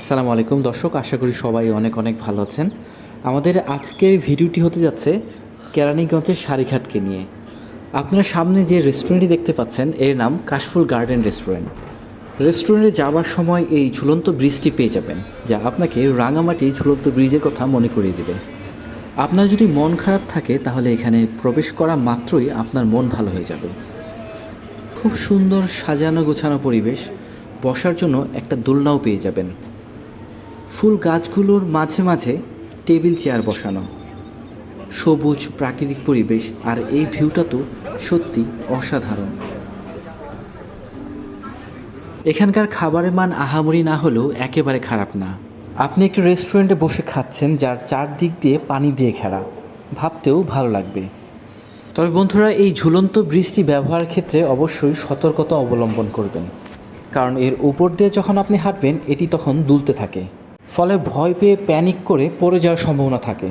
আসসালামু আলাইকুম। দর্শক, আশা করি সবাই অনেক অনেক ভালো আছেন। আমাদের আজকের ভিডিওটি হতে যাচ্ছে কেরানীগঞ্জের শাড়িঘাটকে নিয়ে। আপনারা সামনে যে রেস্টুরেন্টটি দেখতে পাচ্ছেন, এর নাম কাশফুল গার্ডেন রেস্টুরেন্ট রেস্টুরেন্টে যাওয়ার সময় এই ঝুলন্ত ব্রিজটি পেয়ে যাবেন, যা আপনাকে রাঙামাটি ঝুলন্ত ব্রিজের কথা মনে করিয়ে দেবে। আপনার যদি মন খারাপ থাকে, তাহলে এখানে প্রবেশ করা মাত্রই আপনার মন ভালো হয়ে যাবে। খুব সুন্দর সাজানো গোছানো পরিবেশ, বসার জন্য একটা দোলনাও পেয়ে যাবেন। ফুল গাছগুলোর মাঝে মাঝে টেবিল চেয়ার বসানো। সবুজ প্রাকৃতিক পরিবেশ আর এই ভিউটা তো সত্যি অসাধারণ। এখানকার খাবারের মান আহামরি না হলেও একেবারে খারাপ না। আপনি একটি রেস্টুরেন্টে বসে খাচ্ছেন, যার চারদিক দিয়ে পানি দিয়ে ঘেরা। ভাবতেও ভালো লাগবে। তবে বন্ধুরা, এই ঝুলন্ত বৃষ্টি ব্যবহারের ক্ষেত্রে অবশ্যই সতর্কতা অবলম্বন করবেন। কারণ এর উপর দিয়ে যখন আপনি হাঁটবেন, এটি তখন দুলতে থাকে। ফলে ভয় পেয়ে প্যানিক করে পড়ে যাওয়ার সম্ভাবনা থাকে।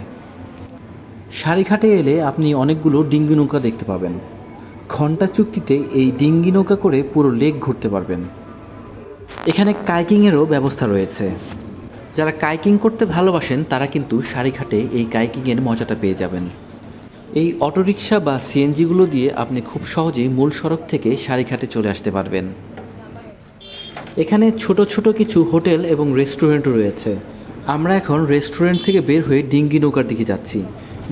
সারিঘাটে এলে আপনি অনেকগুলো ডিঙ্গি নৌকা দেখতে পাবেন। ঘণ্টা চুক্তিতে এই ডিঙ্গি নৌকা করে পুরো লেক ঘুরতে পারবেন। এখানে কাইকিংয়েরও ব্যবস্থা রয়েছে। যারা কাইকিং করতে ভালোবাসেন, তারা কিন্তু সারিঘাটে এই কাইকিংয়ের মজাটা পেয়ে যাবেন। এই অটোরিকশা বা সিএনজিগুলো দিয়ে আপনি খুব সহজেই মূল সড়ক থেকে সারিঘাটে চলে আসতে পারবেন। এখানে ছোট ছোট কিছু হোটেল এবং রেস্টুরেন্টও রয়েছে। আমরা এখন রেস্টুরেন্ট থেকে বের হয়ে ডিঙ্গি নৌকার দিকে যাচ্ছি।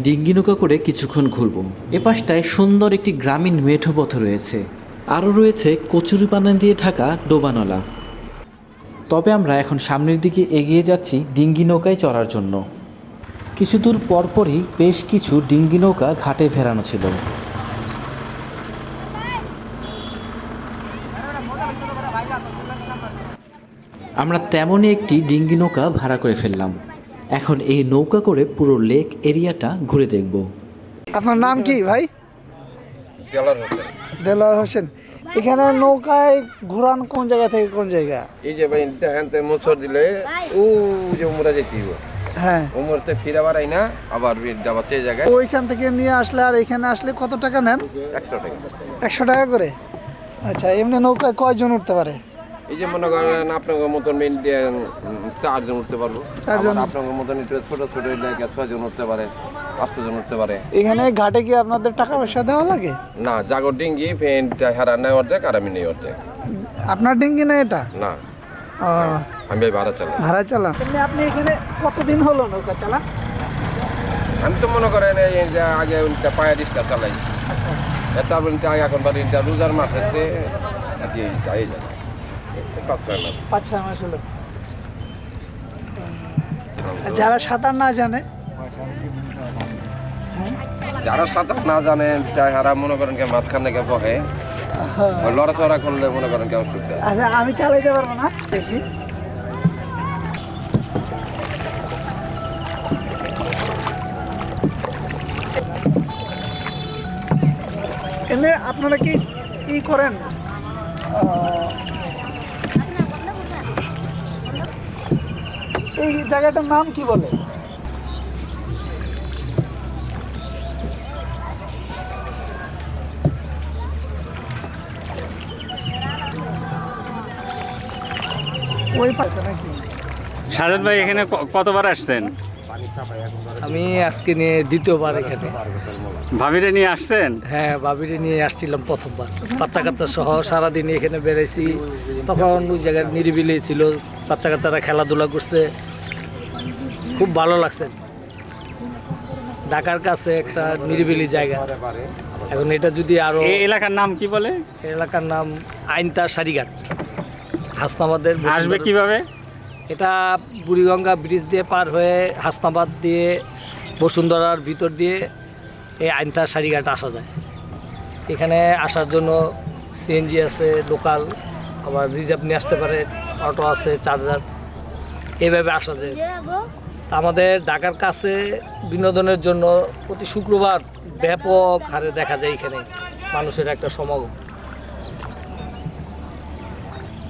ডিঙ্গি নৌকা করে কিছুক্ষণ ঘুরবো। এ পাশটায় সুন্দর একটি গ্রামীণ মেঠো পথ রয়েছে। আরও রয়েছে কচুরিপানা দিয়ে ঢাকা ডোবানলা। তবে আমরা এখন সামনের দিকে এগিয়ে যাচ্ছি ডিঙ্গি নৌকায় চড়ার জন্য। কিছু দূর পরপরই বেশ কিছু ডিঙ্গি নৌকা ঘাটে ফেরানো ছিল। আমরা তেমনই একটি ডিঙ্গি নৌকা ভাড়া করে ফেললাম। এখন এই নৌকা করে পুরো লেক এরিয়াটা ঘুরে দেখব। আপনার নাম কি ভাই? দেলার হোসেন। এখানে নৌকায় ঘোরান কোন জায়গা থেকে কোন জায়গা? এই যে ভাই হ্যান্তে মোচর দিলে ও যে উমরা যেতে হ্যাঁ। উমরতে ফিরে আবার আই না আবার সেই জায়গায়। ওইখান থেকে নিয়ে আসলে আর এখানে আসলে কত টাকা নেন? একশো টাকা। একশো টাকা করে? আচ্ছা এমনি নৌকায় কয়জন উঠতে পারে? এই যে মনে করেন আপনার মতন মেন চারজন উঠতে পারব। আপনার মতন একটু ছোট ছোট জায়গায় ছয়জন উঠতে পারে পাঁচজন উঠতে পারে। এখানে ঘাটে কি আপনাদের টাকা পয়সা দেওয়া লাগে? না জাগর ডিঙ্গি ফেন্ট হারা নেই অর্ধেক আর আমি নেই অর্ধেক। আপনার ডিঙ্গি না এটা? না। আমি ভাড়া চালাই। ভাড়া চালান। আপনি এখানে কতদিন হলো নৌকা চালা আমি তো মনে করেন এই যে আগে উনটা পায়ে রিক্সা চালাই। আচ্ছা। তারপর এখন বাড়ি রোজার মাঠেতে আর কি যাই। যায় পাঁচ ছয় মাস। হলো। যারা সাঁতার না জানে? যারা সাঁতার না হারা মনে করেন কে মাঝখানে কে বহে ওই লড়াচড়া করলে মনে করেন কে অসুবিধা আচ্ছা আমি চালাইতে পারব না? দেখি। এমনি আপনারা কি ই করেন? এই জায়গাটার নাম কি বলে? ওই পাশে নাকি? সাজাদ ভাই এখানে ক- কতবার আসছেন? আমি আজকে নিয়ে দ্বিতীয়বার এখানে। ভাবিরে নিয়ে আসছেন? হ্যাঁ ভাবিরে নিয়ে আসছিলাম প্রথমবার। বাচ্চা কাচ্চা সহ সারাদিন এখানে বেড়াইছি। তখন ওই জায়গায় নিরিবিলি ছিল। বাচ্চা কাচ্চারা খেলাধুলা করছে। খুব ভালো লাগছে। ঢাকার কাছে একটা নিরিবিলি জায়গা। এখন এটা যদি আরও এলাকার নাম কি বলে? এলাকার নাম আইনতা সারিঘাট। হাসনাবাদের আসবে কীভাবে? এটা বুড়িগঙ্গা ব্রিজ দিয়ে পার হয়ে হাসনাবাদ দিয়ে বসুন্ধরার ভিতর দিয়ে এই আইনতা সারিঘাট আসা যায়। এখানে আসার জন্য সিএনজি আছে লোকাল আবার রিজার্ভ নিয়ে আসতে পারে অটো আছে চার্জার। এভাবে আসা যায়। তা আমাদের ঢাকার কাছে বিনোদনের জন্য প্রতি শুক্রবার ব্যাপক হারে দেখা যায় এখানে মানুষের একটা সমাগম।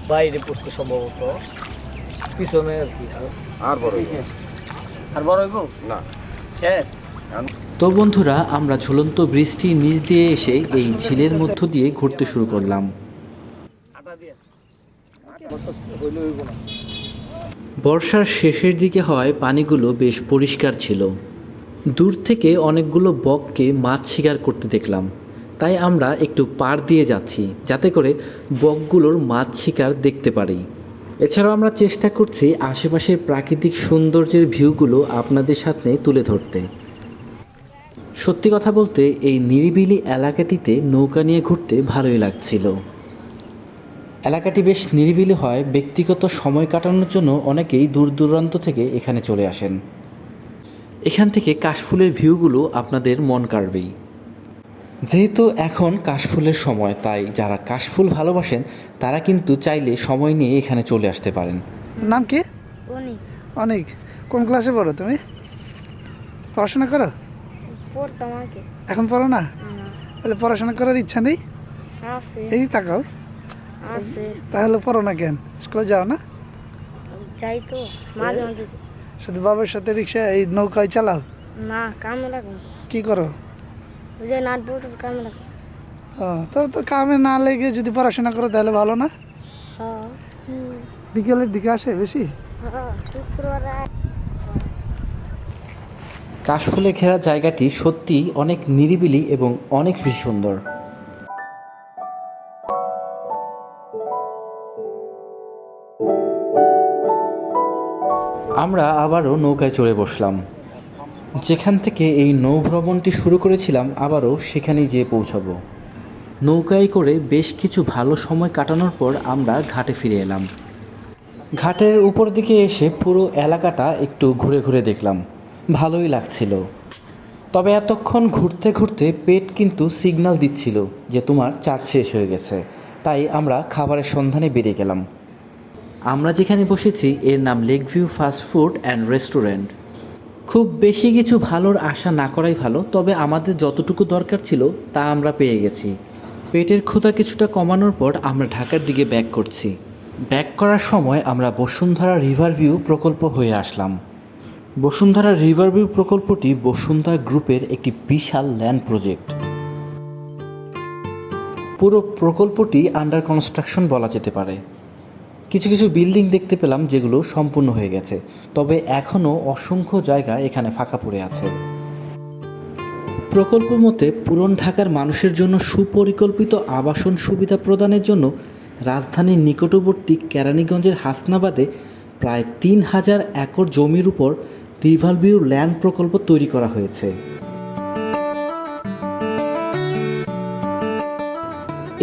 বাইরে পড়ছে সম্ভবত। পিছনে আর কি আর বড় আর বড় হইব? না। শেষ? তো বন্ধুরা আমরা ঝুলন্ত বৃষ্টির নিচ দিয়ে এসে এই ঝিলের মধ্য দিয়ে ঘুরতে শুরু করলাম। আটা দিয়ে। হইলে হইব না। বর্ষার শেষের দিকে হওয়ায় পানিগুলো বেশ পরিষ্কার ছিল। দূর থেকে অনেকগুলো বককে মাছ শিকার করতে দেখলাম। তাই আমরা একটু পার দিয়ে যাচ্ছি, যাতে করে বকগুলোর মাছ শিকার দেখতে পারি। এছাড়াও আমরা চেষ্টা করছি আশেপাশের প্রাকৃতিক সৌন্দর্যের ভিউগুলো আপনাদের সাথে তুলে ধরতে। সত্যি কথা বলতে, এই নিরিবিলি এলাকাটিতে নৌকা নিয়ে ঘুরতে ভালোই লাগছিল। এলাকাটি বেশ নিরিবিলি হয় ব্যক্তিগত সময় কাটানোর জন্য অনেকেই দূর দূরান্ত থেকে এখানে চলে আসেন। এখান থেকে কাশফুলের ভিউগুলো আপনাদের মন কাড়বেই। যেহেতু এখন কাশফুলের সময় তাই যারা কাশফুল ভালোবাসেন তারা কিন্তু চাইলে সময় নিয়ে এখানে চলে আসতে পারেন। নাম কি? অনেক। কোন ক্লাসে পড়ো তুমি? পড়াশোনা করো? এখন পড়ো না? তাহলে পড়াশোনা করার ইচ্ছা নেই? এই তাকাও। তাহলে পড়ো না কেন? স্কুলে যাও না? যাই তো মাঝে মাঝে শুধু বাবার সাথে রিক্সা এই নৌকায় চালাও? না কামে লাগো কি করো? ওই যে নাট বোর্ডের কামে লাগো ও তো তো কামে না লেগে যদি পড়াশোনা করো তাহলে ভালো না? হ্যাঁ। বিকেলের দিকে আসে বেশি? হ্যাঁ শুক্রবার। কাশফুলে ঘেরা জায়গাটি সত্যিই অনেক নিরিবিলি এবং অনেক বেশি সুন্দর। আমরা আবারও নৌকায় চড়ে বসলাম। যেখান থেকে এই নৌভ্রমণটি শুরু করেছিলাম, আবারও সেখানেই যেয়ে পৌঁছাবো। নৌকায় করে বেশ কিছু ভালো সময় কাটানোর পর আমরা ঘাটে ফিরে এলাম। ঘাটের উপর দিকে এসে পুরো এলাকাটা একটু ঘুরে ঘুরে দেখলাম। ভালোই লাগছিল। তবে এতক্ষণ ঘুরতে ঘুরতে পেট কিন্তু সিগন্যাল দিচ্ছিল যে তোমার চার্জ শেষ হয়ে গেছে। তাই আমরা খাবারের সন্ধানে বেরিয়ে গেলাম। আমরা যেখানে বসেছি, এর নাম lake view fast food and restaurant. খুব বেশি কিছু ভালোর আশা না করাই ভালো, তবে আমাদের যতটুকু দরকার ছিল, তা আমরা পেয়ে গেছি। পেটের ক্ষুধা কিছুটা কমানোর পর আমরা ঢাকার দিকে ব্যাক করছি। ব্যাক করার সময় আমরা বসুন্ধরা রিভার ভিউ প্রকল্প হয়ে আসলাম। বসুন্ধরা রিভার ভিউ প্রকল্পটি বসুন্ধরা গ্রুপের একটি বিশাল ল্যান্ড প্রজেক্ট। পুরো প্রকল্পটি আন্ডার কনস্ট্রাকশন বলা যেতে পারে। কিছু কিছু বিল্ডিং দেখতে পেলাম যেগুলো সম্পূর্ণ হয়ে গেছে, তবে এখনও অসংখ্য জায়গা এখানে ফাঁকা পড়ে আছে। প্রকল্প মতে, পুরন ঢাকার মানুষের জন্য সুপরিকল্পিত আবাসন সুবিধা প্রদানের জন্য রাজধানীর নিকটবর্তী কেরানীগঞ্জের হাসনাবাদে প্রায় তিন হাজার একর জমির উপর রিভালভিউ ল্যান্ড প্রকল্প তৈরি করা হয়েছে।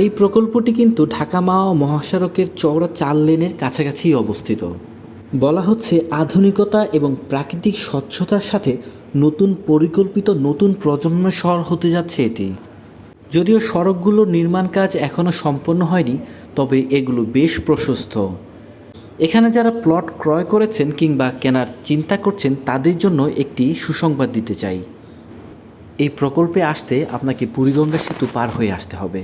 এই প্রকল্পটি কিন্তু ঢাকা মাওয়া মহাসড়কের চওড়া চার লেনের কাছাকাছি অবস্থিত। বলা হচ্ছে আধুনিকতা এবং প্রাকৃতিক স্বচ্ছতার সাথে নতুন পরিকল্পিত নতুন প্রজন্মের শহর হতে যাচ্ছে এটি। যদিও সড়কগুলোর নির্মাণ কাজ এখনও সম্পন্ন হয়নি, তবে এগুলো বেশ প্রশস্ত। এখানে যারা প্লট ক্রয় করেছেন কিংবা কেনার চিন্তা করছেন, তাদের জন্য একটি সুসংবাদ দিতে চাই। এই প্রকল্পে আসতে আপনাকে বুড়িগঙ্গা সেতু পার হয়ে আসতে হবে।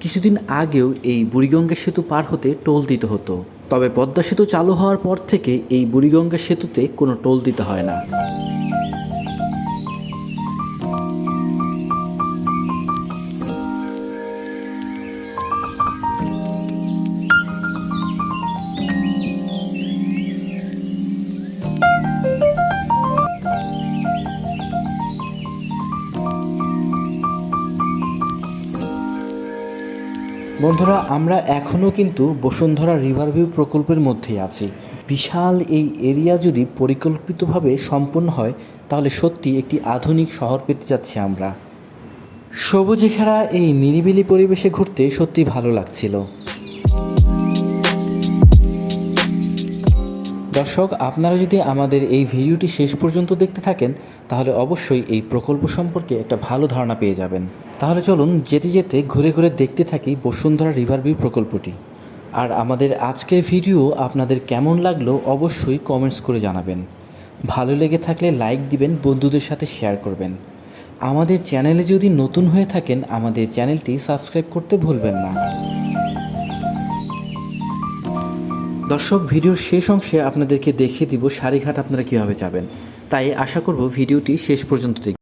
কিছুদিন আগেও এই বুড়িগঙ্গা সেতু পার হতে টোল দিতে হতো। তবে পদ্মা সেতু চালু হওয়ার পর থেকে এই বুড়িগঙ্গা সেতুতে কোনো টোল দিতে হয় না। বন্ধুরা, আমরা এখনও কিন্তু বসুন্ধরা রিভারভিউ প্রকল্পের মধ্যেই আছি। বিশাল এই এরিয়া যদি পরিকল্পিতভাবে সম্পন্ন হয়, তাহলে সত্যি একটি আধুনিক শহর পেতে যাচ্ছি আমরা। সবুজে ঘেরা এই নিরিবিলি পরিবেশে ঘুরতে সত্যি ভালো লাগছিল। দর্শক, আপনারা যদি আমাদের এই ভিডিওটি শেষ পর্যন্ত দেখতে থাকেন, তাহলে অবশ্যই এই প্রকল্প সম্পর্কে একটা ভালো ধারণা পেয়ে যাবেন। তাহলে চলুন যেতে যেতে ঘুরে ঘুরে দেখতে থাকি বসুন্ধরা রিভার ভিউ প্রকল্পটি। আর আমাদের আজকের ভিডিও আপনাদের কেমন লাগল অবশ্যই কমেন্টস করে জানাবেন। ভালো লেগে থাকলে লাইক দিবেন, বন্ধুদের সাথে শেয়ার করবেন। আমাদের চ্যানেলে যদি নতুন হয়ে থাকেন, আমাদের চ্যানেলটি সাবস্ক্রাইব করতে ভুলবেন না। দর্শক, ভিডিওর শেষ অংশে আপনাদেরকে দেখিয়ে দিব শাড়িঘাট আপনারা কীভাবে যাবেন। তাই আশা করব ভিডিওটি শেষ পর্যন্ত দেখবেন।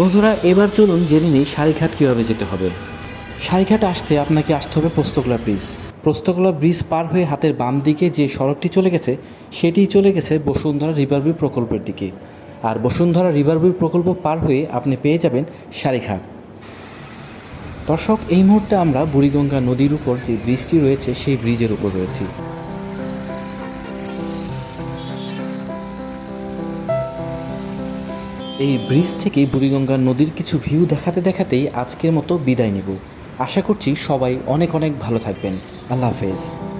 বন্ধুরা, এবার চলুন জেনে নিই সারিঘাট কীভাবে যেতে হবে। সারিঘাট আসতে আপনাকে আসতে হবে পোস্তকলা ব্রিজ। পোস্তকলা ব্রিজ পার হয়ে হাতের বাম দিকে যে সড়কটি চলে গেছে, সেটি চলে গেছে বসুন্ধরা রিভারভিউ প্রকল্পের দিকে। আর বসুন্ধরা রিভারভিউ প্রকল্প পার হয়ে আপনি পেয়ে যাবেন সারিঘাট দর্শক, এই মুহূর্তে আমরা বুড়িগঙ্গা নদীর উপর যে ব্রিজটি রয়েছে, সেই ব্রিজের উপর রয়েছি। এই ব্রিজ থেকে বুড়িগঙ্গা নদীর কিছু ভিউ দেখাতে দেখাতেই আজকের মতো বিদায় নেব। আশা করছি সবাই অনেক অনেক ভালো থাকবেন। আল্লাহ হাফেজ।